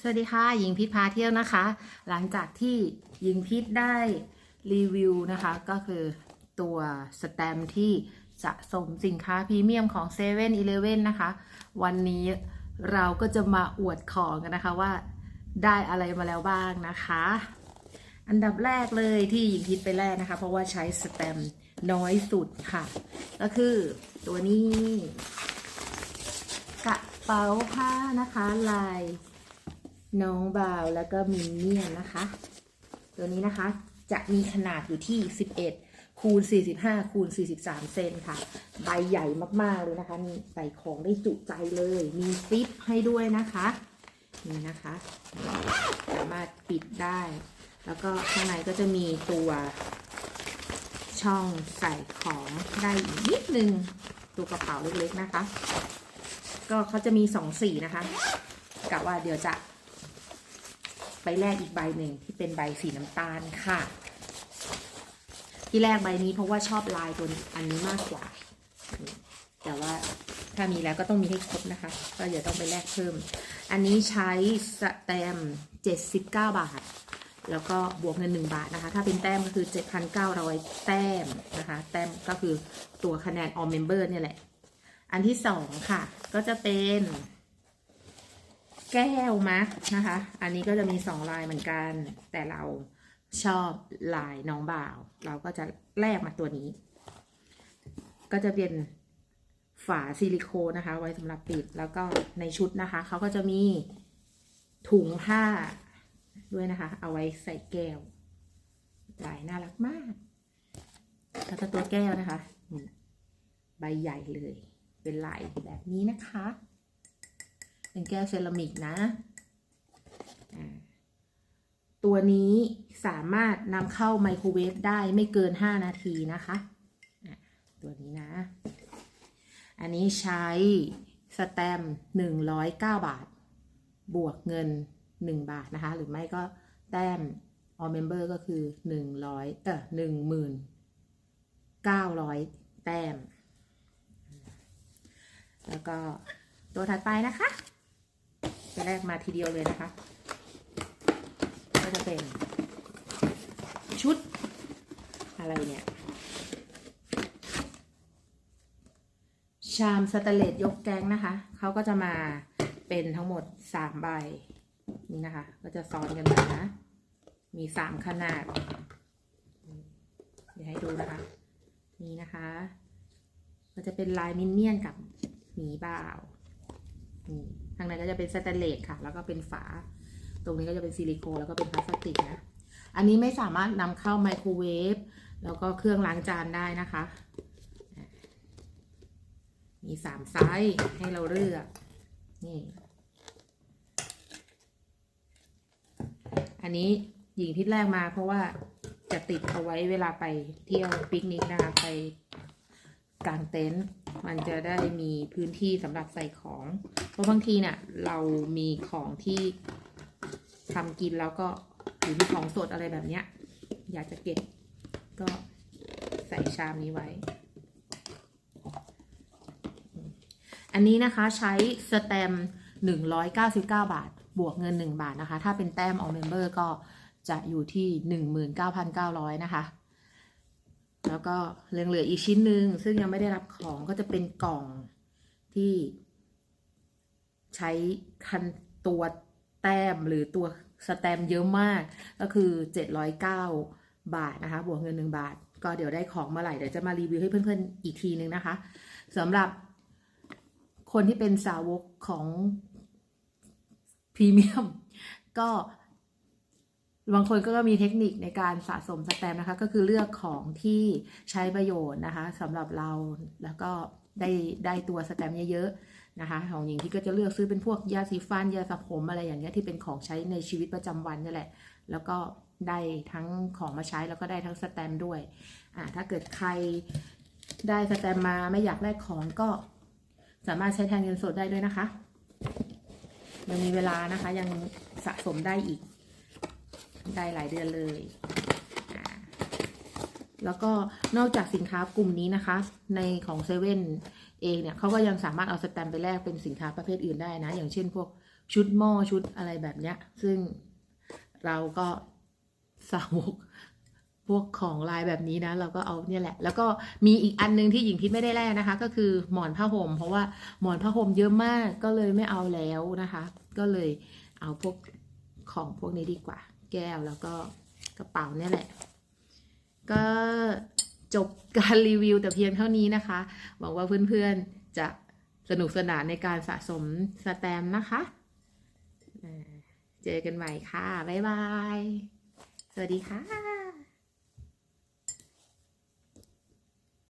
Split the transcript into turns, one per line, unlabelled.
สวัสดีค่ะหญิงพิษพาเที่ยวนะคะ หลังจากที่หญิงพิษได้รีวิวนะคะ ก็คือตัวสแตมที่สะสมสินค้าพรีเมียมของ7 e เ e ่ e อนะคะ วันนี้เราก็จะมาอวดของกันนะคะว่าได้อะไรมาแล้วบ้างนะคะ อันดับแรกเลยที่หญิงพิษไปแรกนะคะ เพราะว่าใช้สแตมน้อยสุดค่ะ ก็คือตัวนี้ กระเป๋าผ้านะคะลาย น้องบาวแล้วก็มินเนี่ยนนะคะ ตัวนี้นะคะจะมีขนาดอยู่ที่ 11 คูณ 45 คูณ 43 เซนค่ะ ใบใหญ่มากๆเลยนะคะมีใส่ของได้จุใจเลย มีซิปให้ด้วยนะคะ นี่นะคะ สามารถปิดได้ แล้วก็ข้างในก็จะมีตัวช่องใส่ของได้อีกนิดนึงตัวกระเป๋าเล็กๆนะคะ ก็เขาจะมีสองสีนะคะกะว่าเดี๋ยวจะ ไปแลกอีกใบหนึ่งที่เป็นใบสีน้ำตาลค่ะ ที่แรกใบนี้เพราะว่าชอบลายตัวอันนี้มากกว่า แต่ว่าถ้ามีแล้วก็ต้องมีให้ครบนะคะ ก็เดี๋ยวต้องไปแลกเพิ่ม อันนี้ใช้สแตม79 บาท แล้วก็บวกเงิน 1 บาทนะคะ ถ้าเป็นแต้มก็คือ 7,900 แต้มนะคะ แต้มก็คือตัวคะแนน all member เนี่ยแหละ อันที่สองค่ะ ก็จะเป็น แก้วมักนะคะ อันนี้ก็จะมีสองลายเหมือนกัน แต่เราชอบลายน้องบ่าว เราก็จะแลกมาตัวนี้ ก็จะเป็นฝาซิลิโคนนะคะ ไว้สำหรับปิดแล้วก็ในชุดนะคะ เขาก็จะมีถุงผ้าด้วยนะคะ เอาไว้ใส่แก้วลายน่ารักมากแล้วก็ตัวแก้วนะคะ ใบใหญ่เลย เป็นลายแบบนี้นะคะ เป็นแก้วเซรามิกนะ ตัวนี้สามารถนำเข้าไมโครเวฟได้ไม่เกิน 5 นาทีนะคะ ตัวนี้นะ อันนี้ใช้สแตมป์109บาท บวกเงิน1บาทนะคะ หรือไม่ก็แต้ม all member ก็คือ100เออ1,900แต้ม แล้วก็ตัวถัดไปนะคะ แรกมาทีเดียวเลยนะคะ ก็จะเป็นชุดอะไรเนี่ย ชามสแตเลสยกแก๊งนะคะ เขาก็จะมาเป็นทั้งหมดสามใบ นี่นะคะ ก็จะซ้อนกันมานะ มีสามขนาด เดี๋ยวให้ดูนะคะ นี่นะคะ ก็จะเป็นลายมินเนี่ยนกับหมีบ่าว นี่ ทางในก็จะเป็นสแตนเลสค่ะ แล้วก็เป็นฝา ตรงนี้ก็จะเป็นซิลิโคนแล้วก็เป็นพลาสติกนะ อันนี้ไม่สามารถนำเข้าไมโครเวฟแล้วก็เครื่องล้างจานได้นะคะ มีสามไซส์ให้เราเลือก นี่ อันนี้หญิงพิษแรกมาเพราะว่าจะติดเอาไว้เวลาไปเที่ยวปิกนิกนะคะ ไปกางเต็นท์ มันจะได้มีพื้นที่สำหรับใส่ของ เพราะบางทีเนี่ยเรามีของที่ทำกินแล้วก็หรือมีของสดอะไรแบบเนี้ย อยากจะเก็บก็ใส่ชามนี้ไว้ อันนี้นะคะใช้สแตม199 บาท บวกเงิน 1 บาทนะคะ ถ้าเป็นแต้ม all member ก็จะอยู่ที่ 19,900 นะคะ แล้วก็เหลือเหลืออีกชิ้นหนึ่งซึ่งยังไม่ได้รับของก็จะเป็นกล่องที่ใช้คันตัวแต้มหรือตัวสแตมเยอะมาก ก็คือ 709 บาทนะคะ บวกเงิน 1 บาท ก็เดี๋ยวได้ของมื่อไหร่เดี๋ยวจะมารีวิวให้เพื่อนๆอีกทีนึงนะคะสำหรับคนที่เป็นสาวกของพรีเมียมก็ บางคนก็มีเทคนิคในการสะสมสแตมป์นะคะ ก็คือเลือกของที่ใช้ประโยชน์นะคะสำหรับเราแล้วก็ได้ได้ตัวสแตมป์เยอะๆนะคะ ของหญิงที่ก็จะเลือกซื้อเป็นพวกยาสีฟันยาสระผมอะไรอย่างเงี้ยที่เป็นของใช้ในชีวิตประจำวันนี่แหละ แล้วก็ได้ทั้งของมาใช้แล้วก็ได้ทั้งสแตมป์ด้วยอ่าถ้าเกิดใครได้สแตมป์มาไม่อยากแลกของก็สามารถใช้แทนเงินสดได้ด้วยนะคะ ยังมีเวลานะคะยังสะสมได้อีก ได้หลายเดือนเลย แล้วก็นอกจากสินค้ากลุ่มนี้นะคะ ในของเซเว่นเองเนี่ยเขาก็ยังสามารถเอาสแตมป์ไปแลกเป็นสินค้าประเภทอื่นได้นะ อย่างเช่นพวกชุดหม้อชุดอะไรแบบเนี้ย ซึ่งเราก็สาวกพวกของลายแบบนี้นะ เราก็เอาเนี่ยแหละ แล้วก็มีอีกอันนึงที่หญิงพิษไม่ได้แลกนะคะ ก็คือหมอนผ้าห่มเพราะว่าหมอนผ้าห่มเยอะมากก็เลยไม่เอาแล้วนะคะ ก็เลยเอาพวกของพวกนี้ดีกว่า แก้วแล้วก็กระเป๋าเนี่ยแหละ ก็จบการรีวิวแต่เพียงเท่านี้นะคะหวังว่าเพื่อนๆจะสนุกสนานในการสะสมสแตมนะคะ เจอกันใหม่ค่ะ บ๊ายบาย สวัสดีค่ะ